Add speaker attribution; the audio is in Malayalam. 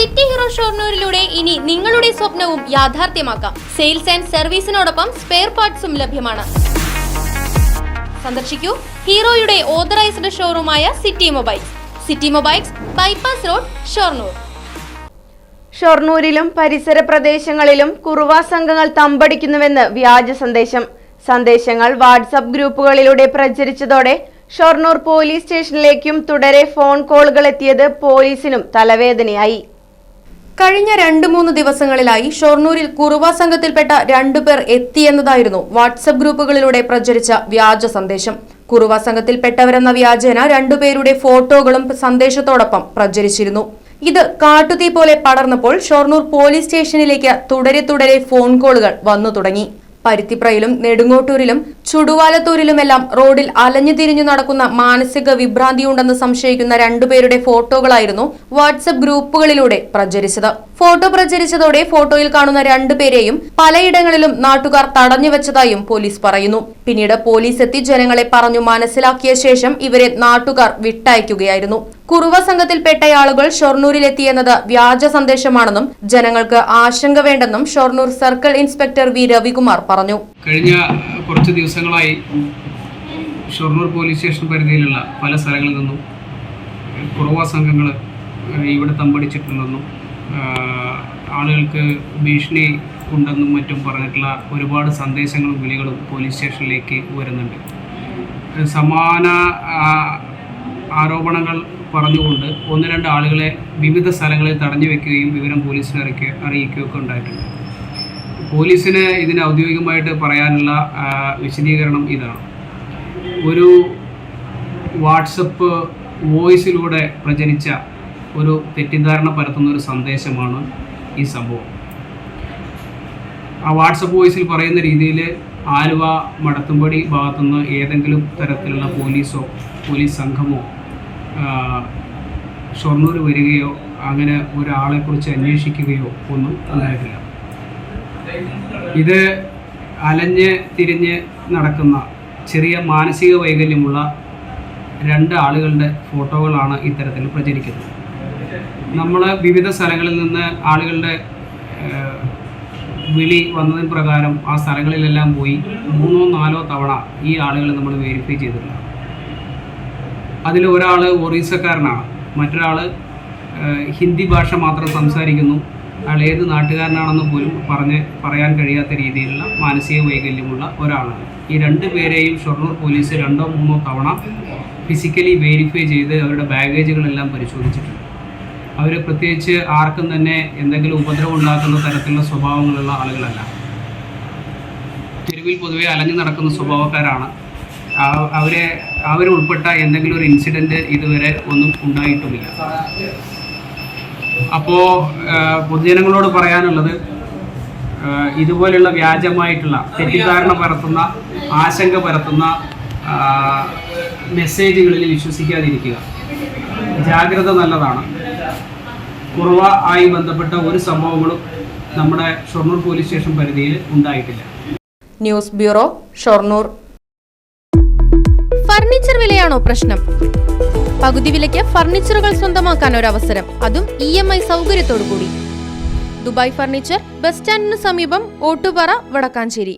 Speaker 1: സിറ്റി ഹീറോ ഷോർണൂരിലൂടെ ഇനി നിങ്ങളുടെ സ്വപ്നവും യാഥാർത്ഥ്യമാക്കാം. സെയിൽസ് ആൻഡ് സർവീസിനോടൊപ്പം സ്പെയർ പാർട്സും ലഭ്യമാണ്. സന്ദർശിക്കൂ ഹീറോയുടെ authorised ഷോറൂമായ City Mobiles. City Mobiles bypass road Shoranur.
Speaker 2: ഷൊർണൂരിലും പരിസര പ്രദേശങ്ങളിലും കുറുവ സംഘങ്ങൾ തമ്പടിക്കുന്നുവെന്ന് വ്യാജ സന്ദേശം. സന്ദേശങ്ങൾ വാട്സപ്പ് ഗ്രൂപ്പുകളിലൂടെ പ്രചരിച്ചതോടെ ഷൊർണൂർ പോലീസ് സ്റ്റേഷനിലേക്കും തുടരെ ഫോൺ കോളുകൾ എത്തിയത് പോലീസിനും തലവേദനയായി.
Speaker 1: കഴിഞ്ഞ രണ്ട് മൂന്ന് ദിവസങ്ങളിലായി ഷൊർണൂരിൽ കുറുവ സംഘത്തിൽപ്പെട്ട രണ്ടുപേർ എത്തിയെന്നതായിരുന്നു വാട്സപ്പ് ഗ്രൂപ്പുകളിലൂടെ പ്രചരിച്ച വ്യാജ സന്ദേശം. കുറുവ സംഘത്തിൽപ്പെട്ടവരെന്ന വ്യാജേന രണ്ടുപേരുടെ ഫോട്ടോകളും സന്ദേശത്തോടൊപ്പം പ്രചരിച്ചിരുന്നു. ഇത് കാട്ടുതീ പോലെ പടർന്നപ്പോൾ ഷൊർണൂർ പോലീസ് സ്റ്റേഷനിലേക്ക് തുടരെ തുടരെ ഫോൺ കോളുകൾ വന്നു തുടങ്ങി. പരുത്തിപ്രയിലും നെടുങ്ങോട്ടൂരിലും ചുടുവാലത്തൂരിലുമെല്ലാം റോഡിൽ അലഞ്ഞു തിരിഞ്ഞു നടക്കുന്ന മാനസിക വിഭ്രാന്തിയുണ്ടെന്ന് സംശയിക്കുന്ന രണ്ടുപേരുടെ ഫോട്ടോകളായിരുന്നു വാട്സപ്പ് ഗ്രൂപ്പുകളിലൂടെ പ്രചരിച്ചത്. ഫോട്ടോ പ്രചരിച്ചതോടെ ഫോട്ടോയിൽ കാണുന്ന രണ്ടുപേരെയും പലയിടങ്ങളിലും നാട്ടുകാർ തടഞ്ഞുവെച്ചതായും പോലീസ് പറയുന്നു. പിന്നീട് പോലീസ് എത്തി ജനങ്ങളെ പറഞ്ഞു മനസ്സിലാക്കിയ ശേഷം ഇവരെ നാട്ടുകാർ വിട്ടയക്കുകയായിരുന്നു. കുറുവ സംഘത്തിൽപ്പെട്ടയാളുകൾ ഷൊർണൂരിലെത്തിയെന്നത് വ്യാജ സന്ദേശമാണെന്നും ജനങ്ങൾക്ക് ആശങ്ക വേണ്ടെന്നും Shoranur circle inspector V Ravikumar പറഞ്ഞു.
Speaker 3: കഴിഞ്ഞ കുറച്ച് ദിവസങ്ങളായി ഷൊർണൂർ പോലീസ് സ്റ്റേഷൻ പരിധിയിലുള്ള പല സ്ഥലങ്ങളിൽ നിന്നും കുറവ സംഘങ്ങൾ ഇവിടെ തമ്പടിച്ചിട്ടുണ്ടെന്നും ആളുകൾക്ക് ഭീഷണി ഉണ്ടെന്നും മറ്റും പറഞ്ഞിട്ടുള്ള ഒരുപാട് സന്ദേശങ്ങളും വിളികളും പോലീസ് സ്റ്റേഷനിലേക്ക് വരുന്നുണ്ട്. സമാന ആരോപണങ്ങൾ പറഞ്ഞുകൊണ്ട് ഒന്ന് രണ്ട് ആളുകളെ വിവിധ സ്ഥലങ്ങളിൽ തടഞ്ഞു വെക്കുകയും വിവരം പോലീസിനെ അറിയിക്കുക അറിയിക്കുകയൊക്കെ ഉണ്ടായിട്ടുണ്ട്. പോലീസിന് ഇതിന് ഔദ്യോഗികമായിട്ട് പറയാനുള്ള വിശദീകരണം ഇതാണ്. ഒരു വാട്സപ്പ് വോയിസിലൂടെ പ്രചരിച്ച ഒരു തെറ്റിദ്ധാരണ പരത്തുന്ന ഒരു സന്ദേശമാണ് ഈ സംഭവം. ആ വാട്സപ്പ് വോയിസിൽ പറയുന്ന രീതിയിൽ ആലുവ മടത്തുംപടി ഭാഗത്തുനിന്ന് ഏതെങ്കിലും തരത്തിലുള്ള പോലീസോ പോലീസ് സംഘമോ ഷൊർണൂർ വരികയോ അങ്ങനെ ഒരാളെക്കുറിച്ച് അന്വേഷിക്കുകയോ ഒന്നും ഉണ്ടായിട്ടില്ല. ഇത് അലഞ്ഞ് തിരിഞ്ഞ് നടക്കുന്ന ചെറിയ മാനസിക വൈകല്യമുള്ള രണ്ട് ആളുകളുടെ ഫോട്ടോകളാണ് ഇത്തരത്തിൽ പ്രചരിക്കുന്നത്. നമ്മൾ വിവിധ സ്ഥലങ്ങളിൽ നിന്ന് ആളുകളുടെ വിളി വന്നതിന് പ്രകാരം ആ സ്ഥലങ്ങളിലെല്ലാം പോയി മൂന്നോ നാലോ തവണ ഈ ആളുകളെ നമ്മൾ വെരിഫൈ ചെയ്തിട്ടുണ്ട്. അതിൽ ഒരാൾ ഒറീസക്കാരനാണ്. മറ്റൊരാൾ ഹിന്ദി ഭാഷ മാത്രം സംസാരിക്കുന്നു. അയാൾ ഏത് നാട്ടുകാരനാണെന്ന് പോലും പറഞ്ഞ് പറയാൻ കഴിയാത്ത രീതിയിലുള്ള മാനസിക വൈകല്യമുള്ള ഒരാളാണ്. ഈ രണ്ട് പേരെയും ഷൊർണൂർ പോലീസ് രണ്ടോ മൂന്നോ തവണ ഫിസിക്കലി വെരിഫൈ ചെയ്ത് അവരുടെ ബാഗേജുകളെല്ലാം പരിശോധിച്ചിട്ടുണ്ട്. അവർ പ്രത്യേകിച്ച് ആർക്കും തന്നെ എന്തെങ്കിലും ഉപദ്രവം ഉണ്ടാക്കുന്ന തരത്തിലുള്ള സ്വഭാവങ്ങളുള്ള ആളുകളല്ല. തെരുവിൽ പൊതുവെ അലഞ്ഞു നടക്കുന്ന സ്വഭാവക്കാരാണ്. അവരെ അവരുൾപ്പെട്ട എന്തെങ്കിലും ഒരു ഇൻസിഡന്റ് ഇതുവരെ ഒന്നും ഉണ്ടായിട്ടുമില്ല. അപ്പോൾ പൊതുജനങ്ങളോട് പറയാനുള്ളത് ഇതുപോലെയുള്ള വ്യാജമായിട്ടുള്ള തെറ്റിദ്ധാരണ പരത്തുന്ന ആശങ്ക പരത്തുന്ന മെസ്സേജുകളിൽ വിശ്വസിക്കാതിരിക്കുക. ജാഗ്രത നല്ലതാണ്. കുറവ ആയി ബന്ധപ്പെട്ട ഒരു സംഭവങ്ങളും നമ്മുടെ ഷൊർണൂർ പോലീസ് സ്റ്റേഷൻ പരിധിയിൽ ഉണ്ടായിട്ടില്ല.
Speaker 1: News bureau Shoranur. ഫർണിച്ചർ വിലയാണോ പ്രശ്നം? പകുതി വിലയ്ക്ക് ഫർണിച്ചറുകൾ സ്വന്തമാക്കാൻ ഒരു അവസരം അതും ഇ എം ഐ സൗകര്യത്തോടു കൂടി ദുബായ് ഫർണിച്ചർ ബസ് സ്റ്റാൻഡിന് സമീപം ഓട്ടുപാറ വടക്കാഞ്ചേരി.